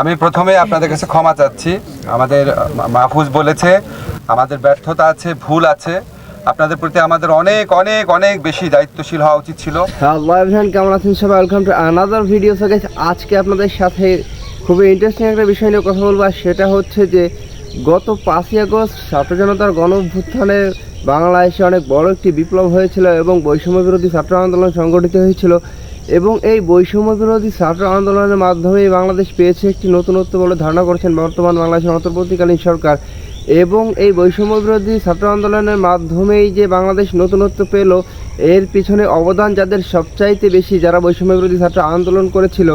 আমি প্রথমে আপনাদের কাছে ক্ষমা চাচ্ছি। আমাদের মাহফুজ বলেছে, আমাদের ব্যর্থতা আছে, ভুল আছে। আপনাদের প্রতি আমাদের অনেক অনেক অনেক বেশি দায়িত্বশীল হওয়া উচিত ছিল। এভরিওয়ান কেমন আছেন সবাই? ওয়েলকাম টু আনাদার ভিডিও আজকে আপনাদের সাথে খুবই ইন্টারেস্টিং একটা বিষয় নিয়ে কথা বলব, আর সেটা হচ্ছে যে গত পাঁচই আগস্ট ছাত্র জনতার গণ অভ্যুত্থানে বাংলাদেশে অনেক বড় একটি বিপ্লব হয়েছিল এবং বৈষম্য বিরোধী ছাত্র আন্দোলন সংগঠিত হয়েছিল। এবং এই বৈষম্য বিরোধী ছাত্র আন্দোলনের মাধ্যমেই বাংলাদেশ পেয়েছে একটি নতুনত্ব বলে ধারণা করছেন বর্তমান বাংলাদেশের অন্তর্বর্তীকালীন সরকার। এবং এই বৈষম্য বিরোধী ছাত্র আন্দোলনের মাধ্যমেই যে বাংলাদেশ নতুনত্ব পেল, এর পিছনে অবদান যাদের সবচাইতে বেশি, যারা বৈষম্য বিরোধী ছাত্র আন্দোলন করেছিল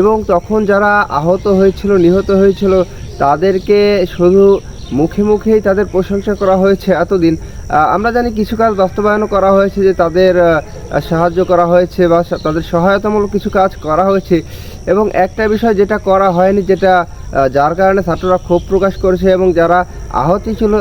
এবং তখন যারা আহত হয়েছিল, নিহত হয়েছিল, তাদেরকে শুধু মুখে মুখেই তাদের প্রশংসা করা হয়েছে এতদিন। আমরা জানি কিছু কাজ বাস্তবায়নও করা হয়েছে, যে তাদের সাহায্য করা হয়েছে বা তাদের সহায়তামূলক কিছু কাজ করা হয়েছে। এবং একটা বিষয় যেটা করা হয়নি, যেটা যার কারণে ছাত্ররা ক্ষোভ প্রকাশ করেছে এবং যারা আহত ছিল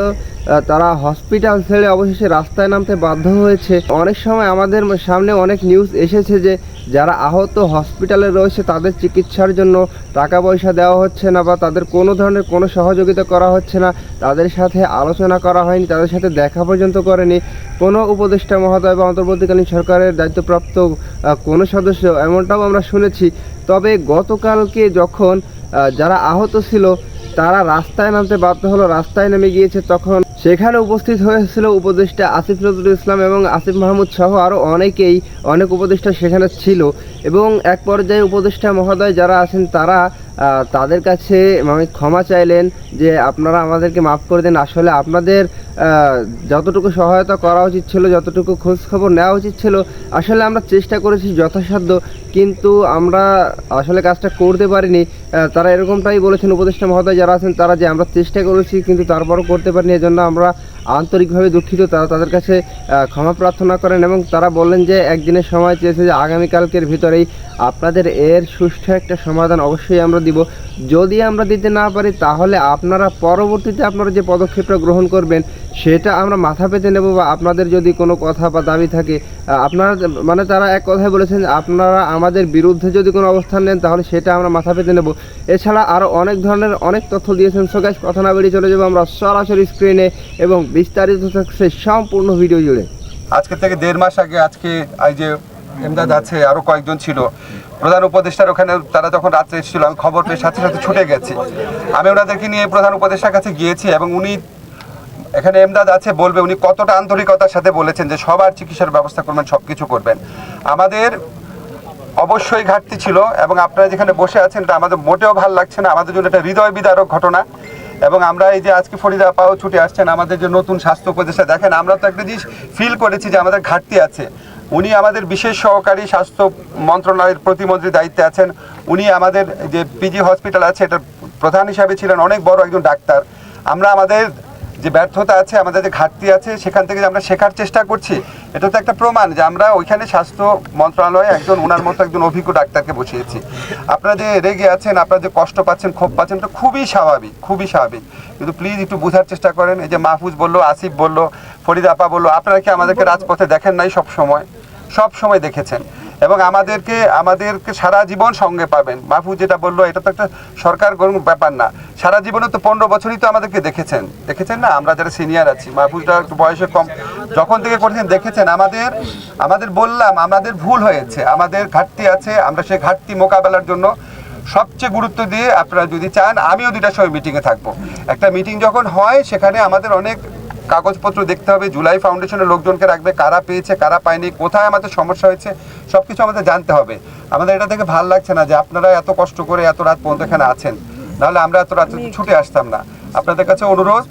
তারা হসপিটাল ছেড়ে অবশেষে রাস্তায় নামতে বাধ্য হয়েছে। অনেক সময় আমাদের সামনে অনেক নিউজ এসেছে যে, যারা আহত হসপিটালে রয়েছে, তাদের চিকিৎসার জন্য টাকা পয়সা দেওয়া হচ্ছে না বা তাদের কোনো ধরনের কোনো সহযোগিতা করা হচ্ছে না। তাদের সাথে আলোচনা করা হয়নি, তাদের সাথে দেখা পর্যন্ত করেনি। কোনো উপদেষ্টা মহোদয় বা অন্তর্বর্তীকালীন সরকারের দায়িত্বপ্রাপ্ত কোনো সদস্য এমনটাও আমরা শুনেছি। তবে গতকালকে যখন যারা আহত ছিল তারা রাস্তায় নামতে বাধ্য হলো। রাস্তায় নেমে গিয়েছে তখন। সেখানে উপস্থিত হয়েছিল উপদেষ্টা আসিফ নজরুল ইসলাম এবং আসিফ মাহমুদ সহ আরও অনেকেই। অনেক উপদেষ্টা সেখানে ছিল এবং এক পর্যায়ে উপদেষ্টা মহোদয় যারা আছেন তারা তাদের কাছে মানে ক্ষমা চাইলেন যে আপনারা আমাদেরকে মাফ করে দেন। আসলে আপনাদের যতটুকু সহায়তা করা উচিত ছিল, যতটুকু খোঁজ খবর নেওয়া উচিত ছিল, আসলে আমরা চেষ্টা করেছি যথাসাধ্য, কিন্তু আমরা আসলে কাজটা করতে পারিনি। তারা এরকমটাই বলেছেন, উপদেষ্টা মহোদয় যারা আছেন, তারা যে আমরা চেষ্টা করেছি, কিন্তু তারপরও করতে পারিনি। এজন্য আমরা আন্তরিকভাবে দুঃখিত। তারা তাদের কাছে ক্ষমা প্রার্থনা করেন এবং তারা বললেন যে একদিনের সময় চেয়েছে যে আগামীকালকের ভিতরেই আপনাদের এর সুষ্ঠু একটা সমাধান অবশ্যই আমরা দিব। যদি আমরা দিতে না পারি, তাহলে আপনারা পরবর্তীতে আপনারা যে পদক্ষেপটা গ্রহণ করবেন, সেটা আমরা মাথা পেতে নেব বা আপনাদের যদি কোনো কথা বা দাবি থাকে আপনারা মানে তারা এক কথায় বলেছেন, আপনারা আমাদের বিরুদ্ধে যদি কোনো অবস্থান নেন, তাহলে সেটা আমরা মাথা পেতে নেব। এছাড়া আরও অনেক ধরনের অনেক তথ্য দিয়েছেন। সো কথা না বেরিয়ে চলে যাব আমরা সরাসরি স্ক্রিনে এবং বিস্তারিত থাকছে সম্পূর্ণ ভিডিও জুড়ে। আজকে থেকে দেড় মাস আগে আজকে এই যে এমদাদ আছে, আরও কয়েকজন ছিল। প্রধান উপদেষ্টার ওখানে তারা যখন রাত্রে এসেছিল, আমি খবর পেয়ে সাথে সাথে ছুটে গেছি। আমি ওনাদেরকে নিয়ে প্রধান উপদেষ্টার কাছে গিয়েছি এবং উনি এখানে এমদাদ আছে বলবে উনি কতটা আন্তরিকতার সাথে বলেছেন যে সবার চিকিৎসার ব্যবস্থা করবেন সব কিছু করবেন। আমাদের অবশ্যই ঘাটতি ছিল এবং আপনারা যেখানে বসে আছেন, এটা আমাদের মোটেও ভালো লাগছে না। আমাদের জন্য এটা হৃদয় বিদারক ঘটনা। এবং আমরা এই যে আজকে ফরিদা পাও ছুটে আসছেন, আমাদের যে নতুন স্বাস্থ্য উপদেষ্টা, দেখেন আমরা তো একটা জিনিস ফিল করেছি যে আমাদের ঘাটতি আছে। উনি আমাদের বিশেষ সহকারী স্বাস্থ্য মন্ত্রণালয়ের প্রতিমন্ত্রী দায়িত্বে আছেন। উনি আমাদের যে পিজি হসপিটাল আছে, এটার প্রধান হিসাবে ছিলেন অনেক বড় একজন ডাক্তার। আমরা আমাদের যে ব্যর্থতা আছে, আমাদের যে ঘাটতি আছে, সেখান থেকে যে আমরা শেখার চেষ্টা করছি, এটা তো একটা প্রমাণ যে আমরা ওইখানে স্বাস্থ্য মন্ত্রণালয়ে একজন ওনার মতো একজন অভিজ্ঞ ডাক্তারকে বসিয়েছি। আপনারা যে রেগে আছেন, আপনারা যে কষ্ট পাচ্ছেন, ক্ষোভ পাচ্ছেন, এটা খুবই স্বাভাবিক খুবই স্বাভাবিক। কিন্তু প্লিজ একটু বোঝার চেষ্টা করেন, এই যে মাহফুজ বলল, আসিফ বলল, ফরিদ আপা বলল, আপনারা কি আমাদেরকে রাজপথে দেখেন নাই সব সময় সব সময় দেখেছেন। এবং আমাদেরকে আমাদেরকে সারা জীবন সঙ্গে পাবেন। মাহফুজ যেটা বলল, এটা তো একটা সরকার ব্যাপার না। সারা জীবনে তো পনেরো বছরই তো আমাদেরকে দেখেছেন। দেখেছেন না? আমরা যারা সিনিয়র আছি মাহফুজটা একটু বয়সে কম। যখন থেকে করেছেন, দেখেছেন আমাদের আমাদের বললাম, আমাদের ভুল হয়েছে। আমাদের ঘাটতি আছে, আমরা সেই ঘাটতি মোকাবেলার জন্য সবচেয়ে গুরুত্ব দিয়ে আপনারা যদি চান, আমিও দুইটার সময় মিটিংয়ে থাকব। একটা মিটিং যখন হয়, সেখানে আমাদের অনেক কাগজপত্র দেখতে হবে, জুলাই ফাউন্ডেশনের লোকজনকে রাখবে, কারা পেয়েছে, কারা পায়নি, কোথায় আমাদের সমস্যা হয়েছে সব কিছু আমাদের জানতে হবে। আমাদের এটা থেকে ভালো লাগছে না যে আপনারা এত কষ্ট করে এত রাত পর্যন্ত এখানে আছেন। নাহলে আমরা এত রাত ছুটে আসতাম না। আপনাদের কাছে অনুরোধ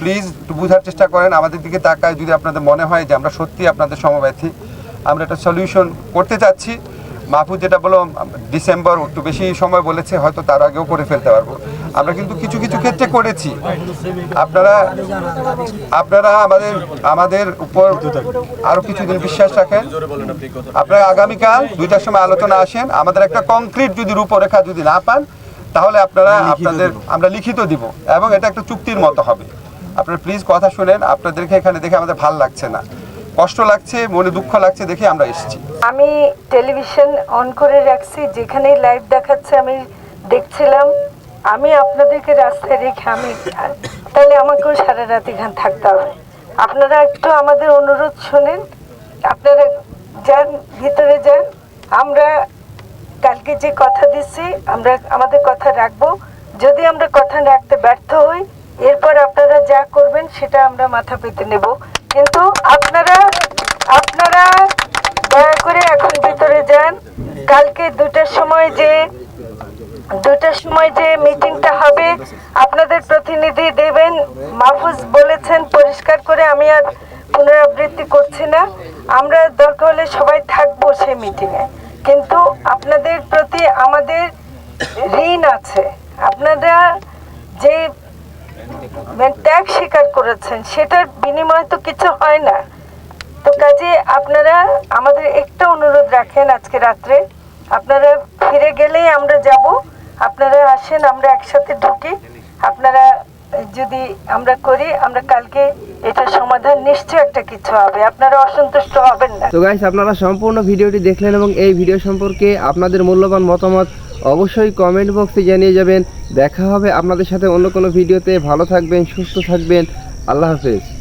প্লিজ বোঝার চেষ্টা করেন, আমাদের দিকে তাকায় যদি আপনাদের মনে হয় যে আমরা সত্যি আপনাদের সমব্যথী। আমরা একটা সলিউশন করতে চাচ্ছি। মাহফুজ যেটা বলো ডিসেম্বর একটু বেশি সময় বলেছে হয়তো তার আগেও করে ফেলতে পারব। আমরা কিন্তু কিছু কিছু ক্ষেত্রে করেছি। আপনারা আপনারা আমাদের আমাদের উপর আরও কিছুদিন বিশ্বাস রাখেন। আপনারা আগামীকাল দুইটার সময় আলোচনা আসেন। আমাদের একটা কংক্রিট যদি রূপরেখা যদি না পান তাহলে আপনারা আপনাদের আমরা লিখিত দিব। এবং এটা একটা চুক্তির মতো হবে। আপনারা প্লিজ কথা শুনেন। আপনাদেরকে এখানে দেখে আমাদের ভালো লাগছে না। কষ্ট লাগছে, মনে দুঃখ লাগছে দেখে আমরা এসেছি। আমি টেলিভিশন অন করে রাখছি, যেখানেই লাইভ দেখাচ্ছে আমি দেখছিলাম। আমি আপনাদেরকে রাস্তায় রেখে আমি, তাহলে আমাকেও সারা রাত এখানে থাকতে হবে। আপনারা একটু আমাদের অনুরোধ শুনেন, আপনারা যান, ভিতরে যান। আমরা কালকে যে কথা দিচ্ছি, আমরা আমাদের কথা রাখব। যদি আমরা কথা রাখতে ব্যর্থ হই, এরপর আপনারা যা করবেন, সেটা আমরা মাথা পেতে নেব। কিন্তু আপনারা আপনারা দয়া করে এখন ভিতরে যান কালকে দুটার সময় যে দুটার সময় যে মিটিংটা হবে, আপনাদের প্রতিনিধি দেবেন। মাহফুজ বলেছেন, পরিষ্কার করে আমি আর পুনরাবৃত্তি করছি না। আমরা দরকার হলে সবাই থাকব সেই মিটিংয়ে। কিন্তু আপনাদের প্রতি আমাদের ঋণ আছে। আপনারা যে মানে ত্যাগ স্বীকার করেছেন, সেটার বিনিময়ে তো কিছু হয় না। তো কাজে আপনারা আমাদের একটা অনুরোধ রাখেন আজকে রাত্রে। আপনারা ফিরে গেলেই আমরা যাব। আপনারা আসেন, আমরা একসাথে ঢুকি। আপনারা যদি আমরা করি, আমরা কালকে এটা সমাধান নিশ্চয় একটা কিছু হবে। আপনারা অসন্তুষ্ট হবেন না। তো গাইস আপনারা সম্পূর্ণ ভিডিওটি দেখলেন এবং এই ভিডিও সম্পর্কে আপনাদের মূল্যবান মতামত অবশ্যই কমেন্ট বক্সে জানিয়ে যাবেন। দেখা হবে আপনাদের সাথে অন্য কোনো ভিডিওতে। ভালো থাকবেন, সুস্থ থাকবেন। আল্লাহ হাফেজ।